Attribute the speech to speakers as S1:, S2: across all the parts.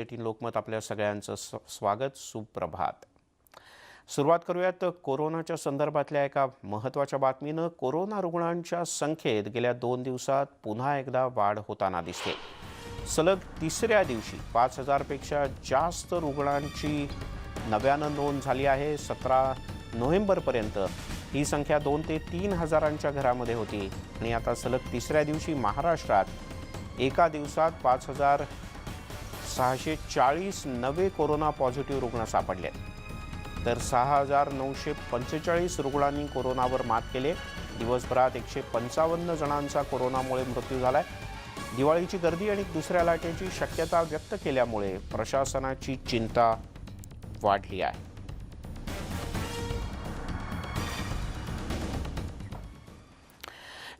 S1: Bulletin Lokmat आपल्या सगळ्यांचं स्वागत सुप्रभात. सुरुवात करूयात कोरोनाच्या संदर्भातल्या एका महत्त्वाच्या बातमीनं. कोरोना रुग्णांच्या संख्येत गेल्या दोन दिवसात पुन्हा एकदा वाढ होताना दिसते. सलग तिसऱ्या दिवशी पाच हजारपेक्षा जास्त रुग्णांची नव्यानं नोंद झाली आहे. सतरा नोव्हेंबरपर्यंत ही संख्या दोन ते तीन हजारांच्या घरामध्ये होती. आणि आता सलग तिसऱ्या दिवशी महाराष्ट्रात एका दिवसात पाच हजार सहाशे चाळीस नवे कोरोना पॉझिटिव्ह रुग्ण सापडले तर सहा हजार नऊशे पंचेचाळीस रुग्णांनी कोरोनावर मात केले दिवसभरात एकशे पंचावन्न जणांचा कोरोनामुळे मृत्यू झालाय. दिवाळीची गर्दी आणि दुसऱ्या लाटेची शक्यता व्यक्त केल्यामुळे प्रशासनाची चिंता वाढली आहे.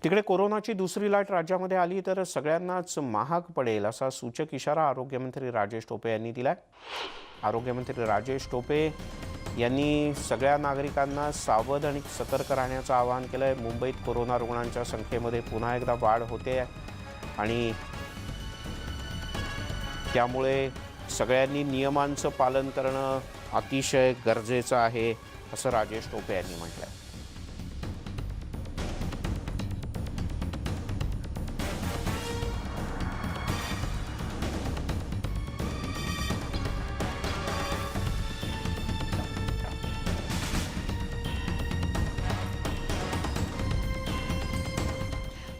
S1: तिकडे कोरोनाची दुसरी लाट राज्यामध्ये आली तर सगळ्यांनाच महाग पडेल असा सूचक इशारा आरोग्यमंत्री राजेश टोपे यांनी दिलाय. आरोग्यमंत्री राजेश टोपे यांनी सगळ्या नागरिकांना सावध आणि सतर्क राहण्याचं आवाहन केलं आहे मुंबईत कोरोना रुग्णांच्या संख्येमध्ये पुन्हा एकदा वाढ होते आणि त्यामुळे सगळ्यांनी नियमांचं पालन करणं अतिशय गरजेचं आहे असं राजेश टोपे यांनी म्हटलं आहे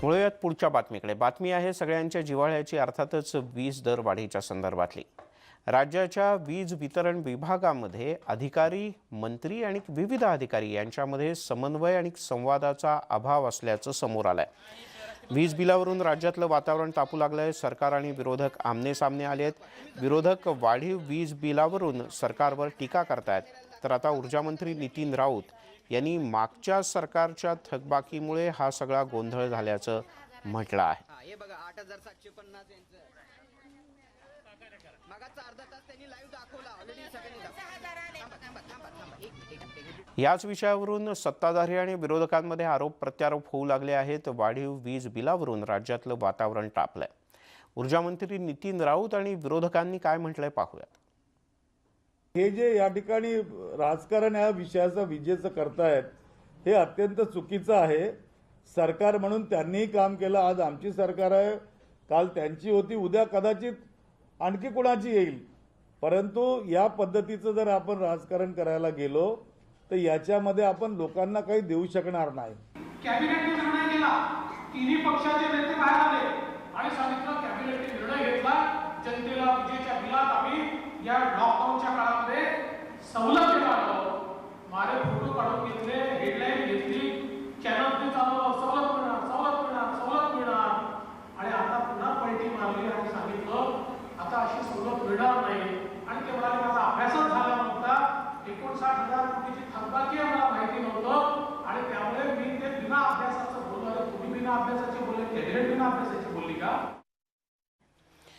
S1: वळूयात पुढच्या बातमीकडे. बातमी आहे सगळ्यांच्या जिव्हाळ्याची अर्थातच वीज दर वाढीच्या संदर्भातली. राज्याच्या वीज वितरण विभागामध्ये अधिकारी मंत्री आणि विविध अधिकारी यांच्यामध्ये समन्वय आणि संवादाचा अभाव असल्याचं समोर आलंय. वीज बिलावरून राज्यातलं वातावरण तापू लागलंय. सरकार आणि विरोधक आमने सामने आले आहेत विरोधक वाढीव वीज बिलावरून सरकारवर टीका करतायत. तर आता ऊर्जामंत्री नितीन राऊत यांनी मागच्या सरकारच्या थकबाकीमुळे हा सगळा गोंधळ झाल्याचं म्हटलं आहे.
S2: हा हे बघा आठ हजार सातशे पन्नास यांचं. मागाचा अर्धा तास त्यांनी लाईव्ह दाखवला ऑलरेडी सगळ्यांनी दाखवला. थांबा थांबा थांबा थांबा एक एक एक एक-
S1: याच विषयावरून सत्ताधारी आणि विरोधकांमध्ये आरोप प्रत्यारोप होऊ लागले आहेत. वाढीव वीज बिलावरून राज्यातलं वातावरण तापलंय. ऊर्जामंत्री नितीन राऊत आणि विरोधकांनी काय म्हटलंय पाहूयात.
S3: हे जे या ठिकाणी राजकारण या विषयाचं विजेचं करतायत हे अत्यंत चुकीचं आहे. सरकार म्हणून त्यांनीही काम केलं. आज आमची सरकार आहे. काल त्यांची होती उद्या कदाचित आणखी कुणाची येईल. परंतु या पद्धतीचं जर आपण राजकारण करायला गेलो तर याच्यामध्ये आपण लोकांना काही देऊ शकणार नाही.
S4: कॅबिनेटने निर्णय केला तिन्ही पक्षाचे नेते बाहेर आले. अभ्यासाची बोलली कॅबिनेट बिना अभ्यासाची बोलली का?